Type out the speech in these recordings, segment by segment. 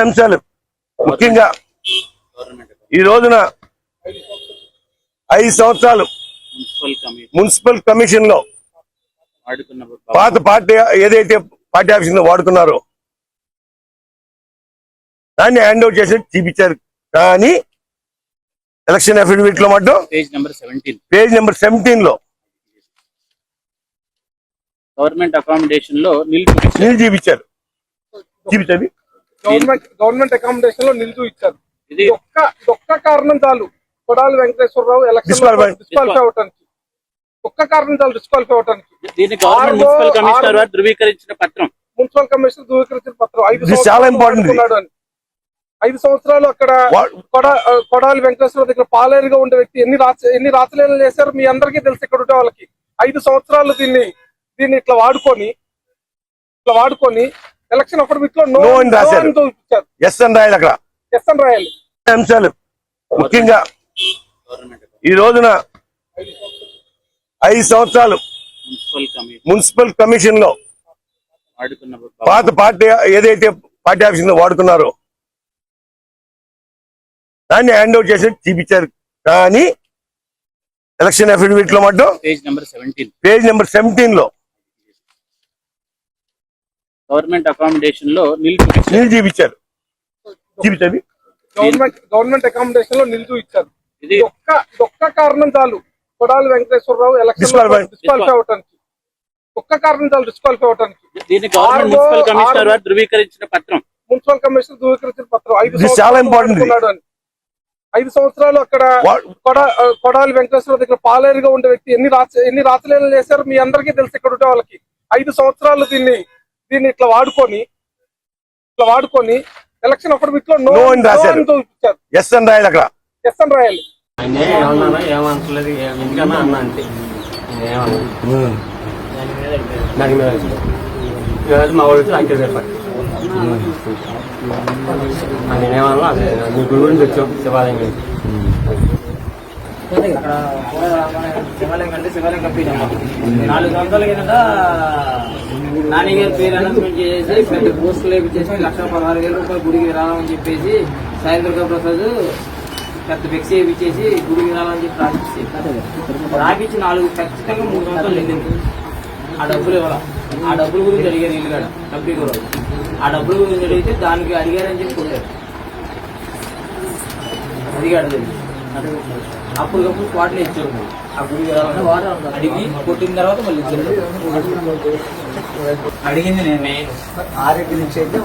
అంశాలు. ముఖ్యంగా ఈ రోజున ఐదు సంవత్సరాలు మున్సిపల్ కమిషన్. లో పాత పార్టీ ఏదైతే పార్టీ ఆఫీస్ వాడుకున్నారో దాన్ని హ్యాండ్ ఓవర్ చేసి చూపించారు. కానీ ఎలక్షన్ అఫిడవిట్లో మాత్రం పేజ్ నెంబర్ సెవెంటీన్. లో గవర్నమెంట్ అకామిడేషన్లో నిలిపి నీళ్ళు చూపించారు. చూపించండి గవర్నమెంట్ గవర్నమెంట్ అకామిడేషన్లో నిలుచు ఇచ్చారు. ఒక్క కారణం చాలు. కొడాలి వెంకటేశ్వరరావు ఎలక్షన్. డిస్క్వాలిఫై అవటానికి. ఒక్క కారణం చాలు డిస్క్వాలిఫై అవటానికి. కమిషనర్ ధృవీకరించిన పత్రం. మున్సిపల్ కమిషన్ ధృవీకరించిన పత్రం. ఐదు ఇది చాలా. వాడుకున్నాడు అని. ఐదు సంవత్సరాలు అక్కడ కొడాలి వెంకటేశ్వర దగ్గర పాలేరుగా ఉండే వ్యక్తి ఎన్ని రాచ ఎన్ని రాచలీలలు చేశారు మీ అందరికీ తెలుసు ఇక్కడ ఉండే వాళ్ళకి. ఐదు సంవత్సరాలు దీన్ని దీన్ని ఇట్లా వాడుకొని ఇట్లా వాడుకొని ఎలక్షన్ అఫిడవిట్లో నో అని రాశారు. ఎస్ అని రాయాలి అక్కడ. ఎస్ అని రాయాలి. అంశాలు ముఖ్యంగా ఈ రోజున ఐదు సంవత్సరాలు మున్సిపల్ కమిషన్లో పాత పార్టీ ఏదైతే పార్టీ ఆఫీస్లో వాడుకున్నారో దాన్ని హ్యాండ్ ఓవర్ చేసి చూపించారు కానీ ఎలక్షన్ అఫిడవిట్లో మాత్రం page number seventeen. Page number సెవెంటీన్లో గవర్నమెంట్ అకామిడేషన్లో నిలిపి నీళ్ళు చూపించారు. చూపించండి గవర్నమెంట్ గవర్నమెంట్ అకామిడేషన్లో నిలుచు ఇచ్చారు. ఇది ఒక్క ఒక్క కారణం చాలు. కొడాలి వెంకటేశ్వరరావు ఎలక్షన్. డిస్క్వాలిఫై అవటానికి ఒక్క కారణం చాలు డిస్క్వాలిఫై అవటానికి మున్సిపల్ కమిషనర్ ధృవీకరించిన పత్రం. మున్సిపల్ కమిషన్ ధృవీకరించిన పత్రం. ఐదు చాలా. వాడుకున్నాడు అని. ఐదు సంవత్సరాలు అక్కడ కొడాలి వెంకటేశ్వర దగ్గర పాలేరుగా ఉండే వ్యక్తి ఎన్ని రాచ ఎన్ని రాచలీలలు చేశారు మీ అందరికీ తెలుసు ఇక్కడ ఉండే వాళ్ళకి. ఐదు సంవత్సరాలు దీన్ని దీన్ని ఇట్లా వాడుకొని ఇట్లా వాడుకొని ఎలక్షన్ అఫిడవిట్లో నో అని రాశారు. చూపించారు ఎస్ అని రాయాలి అక్కడ. ఎస్ అని రాయాలి. ఎందుకన్నా అన్న అంతే మీద ఈరోజు మా వాళ్ళు అంతే చెప్పాలి. నేనేమన్నా అదే నీ గుడి గురించి వచ్చావు శివాలయం గురించి శివాలయం అంటే శివాలయం పీఠం నాలుగు సంవత్సరాల కిందట నాన్నగారి పేరు అనౌన్స్మెంట్ చేసేసి పెద్ద పోస్టులు వేపించేసి లక్ష పదహారు వేల రూపాయలు గుడికి విరాళం చెప్పేసి సాయి దుర్గా ప్రసాద్ పెద్ద ఫ్లెక్సీ వేపించేసి గుడికి విరాళం చెప్పి రాసిచ్చి రాకిచ్చి నాలుగు ఖచ్చితంగా మూడు సంవత్సరాలు వెళ్ళింది ఆ డబ్బులు ఇవ్వాల. ఆ డబ్బుల గురించి అడిగారు ఇల్లు కాడ కంపెనీ కూడా ఆ డబ్బుల గురించి అడిగితే దానికి అడిగారని చెప్పి కొట్టారు. అడిగాడు అది. అప్పటికప్పుడు స్పాట్లో ఇచ్చారు అడిగి కొట్టిన తర్వాత మళ్ళీ ఇచ్చారు అడిగింది నేను. ఆరోగ్య నుంచి అయితే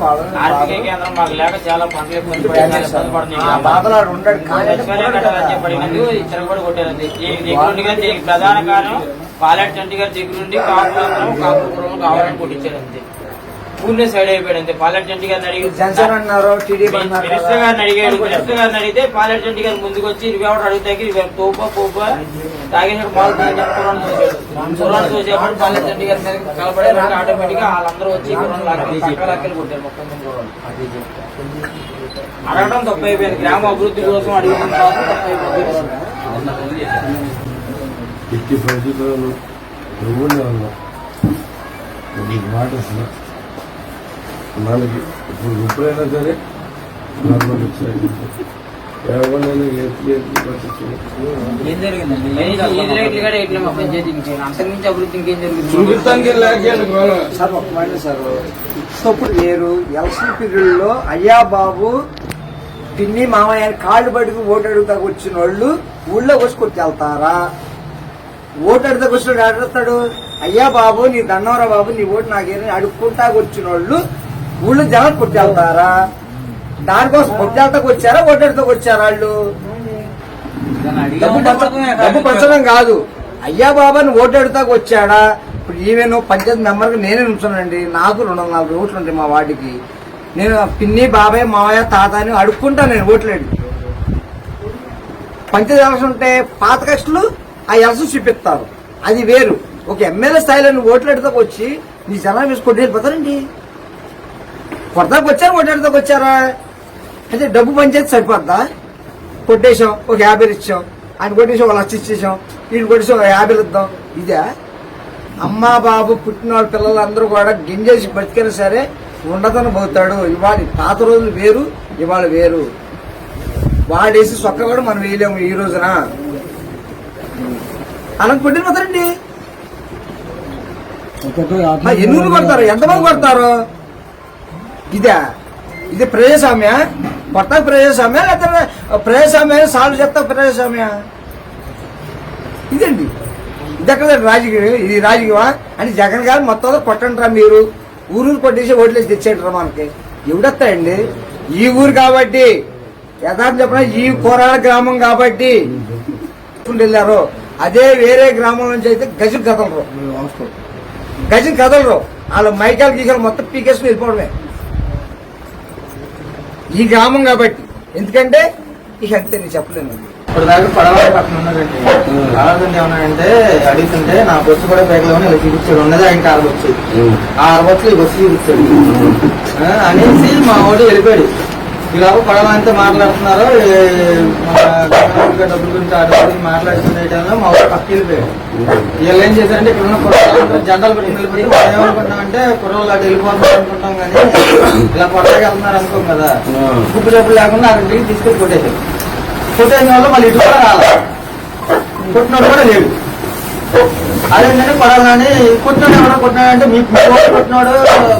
ఆర్థిక కేంద్రం మాకు లేక చాలా ఇబ్బంది పడుతున్నాయి ప్రధాన కారణం పాలెట్ చంటి గారి దగ్గర నుండి కాపురం కాపురం కావాలని కొట్టించారు పూర్ణ సైడ్ అయిపోయాడు అంతే. పాలెట్ చంటి గారిని అడిగి జనసేన అన్నారు టీడీపీ మినిస్టర్ గారిని అడిగాడు. మినిస్టర్ గారిని అడిగితే పాలెట్ చంటి గారు ముందుకు వచ్చి ఇరవై ఒకటి అడుగుతాకి? ఇరవై తోప పోప తాగేసాడు చెప్పి కుర్రాన్ని చూసాడు కుర్రాన్ని చూసేప్పుడు పాలెట్ చంటి గారి కలపడే ఆటోమేటిక్గా వాళ్ళందరూ వచ్చి లాక్కెళ్ళి కొట్టారు మొత్తం. అడగడం తప్పు అయిపోయింది గ్రామ అభివృద్ధి కోసం అడిగిన తర్వాత తప్పు అయిపోయింది ఎట్టి పరిస్థితుల్లో మాట అసలు మనకి ఇప్పుడు ఎప్పుడైనా సరే గవర్నమెంట్ వచ్చాయి ఎత్తి ఎత్తి చూపిస్తానికి సార్ ఒక మాట సార్. ఇప్పుడు మీరు ఎలక్షన్ పీరియడ్లో అయ్యా బాబు పిన్ని మామయ్య కాళ్ళు పట్టుకు ఓటు అడుగుతాకు వచ్చిన వాళ్ళు ఊళ్ళో వచ్చి కొట్టి వెళ్తారా? ఓటు అడుగుతాకు వచ్చిన అడుగుతాడు అయ్యా బాబు నీ దన్నవరా బాబు నీ ఓటు నాకేదని అడుక్కుంటాకు వచ్చిన వాళ్ళు ఊళ్ళో జనం కొట్టి వెళ్తారా దానికోసం కొట్టి వెళ్తాకు వచ్చారా ఓటు అడుగుతాకు వచ్చారా వాళ్ళు? డబ్బు పంచ- డబ్బు పంచడం కాదు. అయ్యా బాబా నువ్వు ఓటు అడుగుతాకు వచ్చాడా? ఇప్పుడు ఈవెన్ పంచాయతీ మెంబర్ నేనే నుంచున్నానండి. నాకు రెండు వందల నలభై ఓట్లు ఉంటాయి మా వార్డుకి. నేను పిన్ని బాబాయ్ మావయ్య తాత అని అడుక్కుంటా నేను ఓట్లేండి. పంచాయతీ ఎలక్షన్ ఉంటే పాత కష్టాలు ఆ ఎలక్షన్ చూపిస్తారు. అది వేరు. ఒక ఎమ్మెల్యే స్థాయిలో నువ్వు ఓట్లు అడుగుతాకు వచ్చి నీ జనాలు వేసి కొట్టి వెళ్ళిపోతారండి కొడతాకు వచ్చారా ఓట్లాడతాకు వచ్చారా అయితే డబ్బు పంచాయతీ సరిపోద్దా? కొట్టేశాం ఒక యాభై ఇచ్చాం. ఆయన కొట్టేసాం ఒక లక్ష ఇచ్చేసాం వీళ్ళు కొట్టేసాం ఒక యాభై ఇద్దాం. ఇదే? అమ్మా బాబు పుట్టిన వాళ్ళ పిల్లలందరూ కూడా గింజేసి బతికినా సరే ఉండదని పోతాడు. ఇవాళ పాత రోజులు వేరు ఇవాళ వేరు. వాడేసి సొక్క కూడా మనం వేయలేము ఈ రోజున. అలా కొట్టిన పోతారండి ఎన్ని కొడతారు? ఎంతమంది కొడతారు? ఇదే. ఇది ప్రజాస్వామ్య? కొత్త ప్రజాస్వామ్య లేకపోతే ప్రజాస్వామ్య సాల్వ్ చేస్తా ప్రజాస్వామ్య? ఇదండి ఇది ఎక్కడ రాజకీయం? ఇది రాజకీయమా? అని జగన్ గారు మొత్తం కొట్టండిరా మీరు. ఊరూరు కొట్టేసి ఓట్లేసి తెచ్చేటరా మనకి. ఎవడొస్తాయండి ఈ ఊరు కాబట్టి యథార్థం చెప్పిన ఈ కోరాల గ్రామం కాబట్టి వెళ్ళారు. అదే వేరే గ్రామం నుంచి అయితే గజం కదలరు. గజం కదలరు. వాళ్ళ మైకాలు గీకాలు మొత్తం పీకేసుకుని వెళ్ళిపోవడమే. ఈ గ్రామం కాబట్టి. ఎందుకంటే ఇక అంతే నేను చెప్పలేను. ఇప్పుడు దాకా పడవ పక్కన ఉన్నారండి రావాలంటే ఏమన్నాడంటే అడుగుతుంటే నా బస్సు కూడా పేకలోనే ఇలా చూపించాడు. ఉన్నది ఆయన ఆరు బస్సు. ఆ ఆరు బస్సులు ఈ బస్సు చూపించాడు. అనేసి మా వాడు వెళ్ళిపోయాడు. ఇలా పడవ అంతా మాట్లాడుతున్నారు డబ్బుల గురించి ఆ డబ్బుల గురించి మాట్లాడుతున్న టైంలో మా వాడు పక్కకి వెళ్ళిపోయాడు వీళ్ళు ఏం చేశారంటే ఇక్కడ ఉన్న కుర్రలు జెండాలు పెట్టుకుని వెళ్ళిపోయి మనం ఏమనుకుంటామంటే కుర్రలు అటు వెళ్ళిపోతాం అనుకుంటాం కానీ ఇలా కొట్టగా వెళ్తున్నారు అనుకోం కదా. గుప్పు డబ్బులు లేకుండా అక్కడికి తీసుకెళ్ళి కొట్టేశారు. కొట్టేసిన వల్ల మళ్ళీ ఇటు కూడా రాలి కొట్టినోడు కూడా లేడు. అదేంటంటే పడాలని కొట్టినాడు ఎవడో కొట్టినాడు అంటే మీ మీ వాడు కొట్టినాడు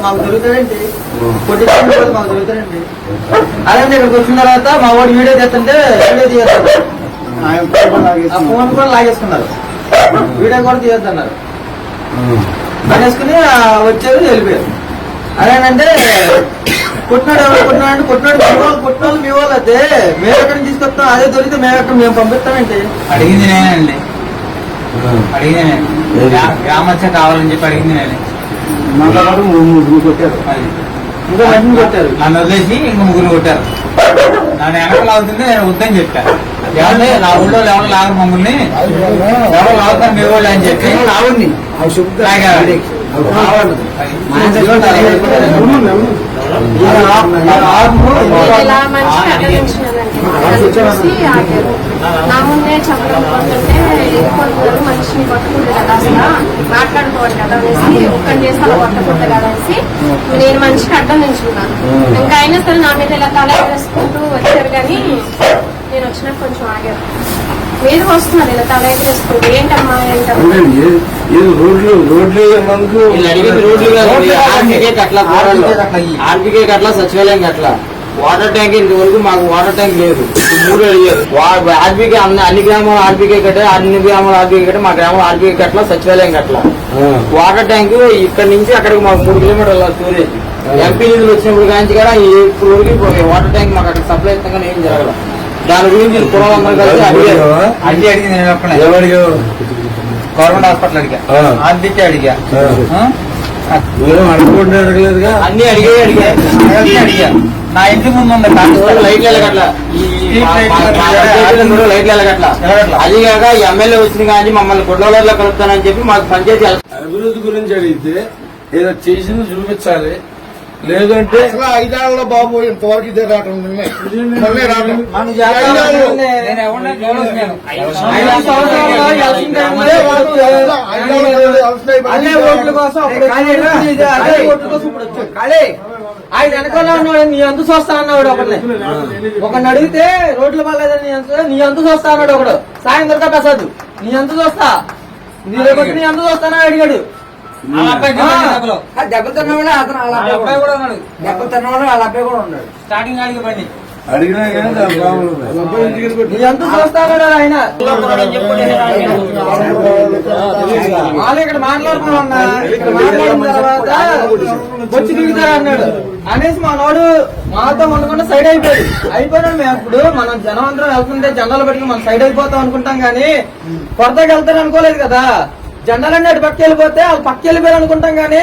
మాకు దొరుకుతాడేంటి? అదేంటి ఇక్కడికి వచ్చిన తర్వాత మా వాడు వీడియో తీస్తుంటే వీడియో తీయద్దు ఆ ఫోన్ కూడా లాగేసుకున్నారు వీడియో కూడా తీయొద్దన్నారు అనేసుకుని ఆ, వచ్చారు వెళ్ళిపోయారు అదేంటంటే కొట్టినాడు ఎవరు కొట్టినాడు అంటే కొట్టినాడు మీ వాళ్ళు కొట్టినాడు మీ వాళ్ళు అయితే మేము ఎక్కడి తీసుకొస్తాం అదే దొరికితే మేము ఎక్కడ మేము పంపిస్తామేంటి అడిగింది నేనండి అడిగింది నేను. గ్రామచ్చ కావాలని చెప్పి అడిగింది నేనే అది. మధ్యని కొట్టారు నన్ను వదిలేసి ఇంక ముగ్గురు కొట్టారు. నన్ను వెనకాల అవుతుంది నేను వద్దని చెప్పా. ఏమంటే నా ఊళ్ళో ఎవరు లాగరు మమ్మల్ని. ఎవరు లాగుతారు మీ వాళ్ళు అని చెప్పి రావండి అవి చెబుతారు చూసి ఆగారు నా ముందే చెప్పడం పోతుంటే ఎదుర్కొంటున్నారు మనిషిని కొట్టకూడదు కదా అసలు మాట్లాడుకోవాలి కదా అనేసి ఒక్కడి చేసి అలా కొట్టకూడదు కదా అనేసి నేను మనిషికి అడ్డం నించున్నాను ఇంకా అయినా సరే నా మీద ఇలా తల వేసుకుంటూ వచ్చారు కానీ నేను వచ్చినా కొంచెం ఆగారు మీరు వస్తున్నారు ఇలా తల ఎగరేసుకుంటూ ఏంటమ్మా ఏంటమ్మా ఏది రోడ్లు రోడ్లు మనకు వీళ్ళు రోడ్లు అట్లా ఆర్బీకే కట్ల సచివాలయం అట్లా వాటర్ ట్యాంక్ ఇంతవరకు మాకు వాటర్ ట్యాంక్ లేదు. మూడు అడిగారు. ఆర్బీకే అన్ని అన్ని గ్రామాలు ఆర్బీకే కట్టే అన్ని గ్రామాలు ఆర్బీకే కట్టే మా గ్రామం ఆర్బీకే కట్ల సచివాలయం కట్ల వాటర్ ట్యాంక్ ఇక్కడ నుంచి అక్కడికి మాకు మూడు కిలోమీటర్ల స్టోరేజ్. ఎంపీ నిధులు వచ్చినప్పుడు కానీ కూడా ఇప్పుడు వరకు వాటర్ ట్యాంక్ మాకు అక్కడ సప్లై ఇస్తాం ఏం జరగదు. దాని గురించి కుర్రాళ్ళందరూ కలిసి అడిగారు. అడిగి అడిగింది నేను గవర్నమెంట్ హాస్పిటల్ అడిగా. ఆర్బీకే అడిగా. అన్ని అడిగే అడిగి. అడిగా. నా ఇంటి ముందు ఉంది లైట్లు వెళ్ళగట్ల లైట్లు వెళ్ళగట్ల. అది కాక ఎమ్మెల్యే వచ్చింది కానీ మమ్మల్ని గుడ్డలో కలుపుతానని చెప్పి మాకు వెళ్ళ- అభివృద్ధి గురించి అడిగితే ఏదో చేసింది చూపించాలి. లేదంటే ఐదేళ్ళ బాబు ఇంతవరకు ఇదే రావటం అదే అదే ఆయన వెనకాల ఉన్నాడు నీ అంతు చూస్తా అన్నాడు ఒకరిని ఒకరిని అడిగితే రోడ్లు బాగాలేదని నీ అంతు చూస్తా అన్నాడు ఒకడు. సాయం దొరక ప్రసాద్. నీ అంతు చూస్తా నీ రేపటి నీ అంతు చూస్తానని అడిగాడు. దెబ్బలు తిన్నవాడే అతను వాళ్ళ అబ్బాయి కూడా కూడా ఉన్నాడు. దెబ్బలు తిన్నవాడు వాళ్ళ అబ్బాయి కూడా ఉన్నాడు. స్టార్టింగ్ బండి. అడిగినా వాళ్ళు ఇక్కడ మాట్లాడిన తర్వాత వచ్చి దిగుతారు అన్నాడు. అనేసి మనోడు మాతో ఉండకుండా సైడ్ అయిపోయాడు. అయిపోయినాడు మేము అప్పుడు. మనం జనం అందరం వెళ్తుంటే జెండాలు పెట్టుకుని మనం సైడ్ అయిపోతాం అనుకుంటాం కానీ కొరతకి వెళ్తారు అనుకోలేదు కదా. జెండాలన్నీ అటు పక్క వెళ్ళిపోతే వాళ్ళు పక్క వెళ్ళిపోయారు అనుకుంటాం కానీ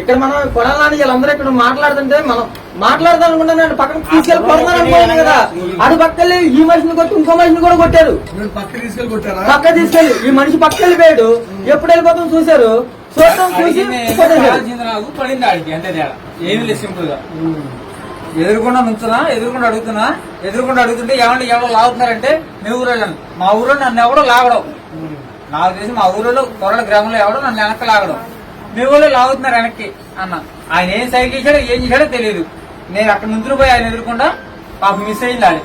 ఇక్కడ మనం కొడాలని వీళ్ళందరూ ఇక్కడ మాట్లాడుతుంటే మనం మాట్లాడదాం అనుకుంటాం పక్కన తీసుకెళ్ళి అనుకోలేదు కదా. అటు పక్క వెళ్ళి ఈ మనిషిని కొట్టి ఇంకో మనిషిని కూడా కొట్టారు. పక్క తీసుకెళ్ళి కొట్టారా? పక్క తీసుకెళ్ళి. ఈ మనిషి పక్క వెళ్ళిపోయాడు. ఎప్పుడు వెళ్ళిపోతాం చూశారు? చూడటం చూసి పడింది ఆడికి అంతే తేడా. ఏమి లేదు సింపుల్గా ఎదురుకుండా నుంచున్నా ఎదురుకుండా అడుగుతున్నా ఎదురుకుండా అడుగుతుంటే ఏమంటే ఎవరు లాగుతున్నారంటే మీ ఊరు మా ఊరు నన్ను ఎవడో లాగడం. నాకు తెలిసి మా ఊరిలో కొరల గ్రామంలో ఎవడో నన్ను వెనక్కి లాగడం. మీ ఊళ్ళో లాగుతున్నారు వెనక్కి అన్న. ఆయన ఏం సైకిల్ చేశాడో ఏం చేశాడో తెలియదు నేను అక్కడ నుంచి పోయి ఆయన ఎదుర్కొండా పాప మిస్ అయింది మీద.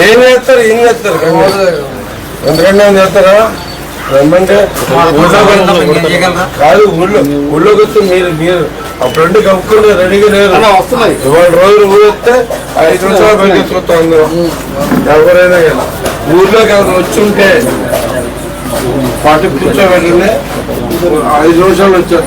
ఏం చేస్తారు? ఏం చేస్తారు? ఎందుకంటే ఏం చేస్తారా? రమ్మంటే ఊళ్ళో. కాదు ఊళ్ళో ఊళ్ళోకి మీరు మీరు అప్పుడంటే కప్పుకుని రెడీగా లేరు. వస్తున్నాయి. ఇవాళ రోజులు ఊరు వస్తే ఐదు నిమిషాలు బయటకు అందరూ ఎవరైనా కానీ ఊర్లోకి ఎవరు వచ్చి ఉంటే పాటి కూర్చోబెట్టండి. ఐదు నిమిషాలు వచ్చారు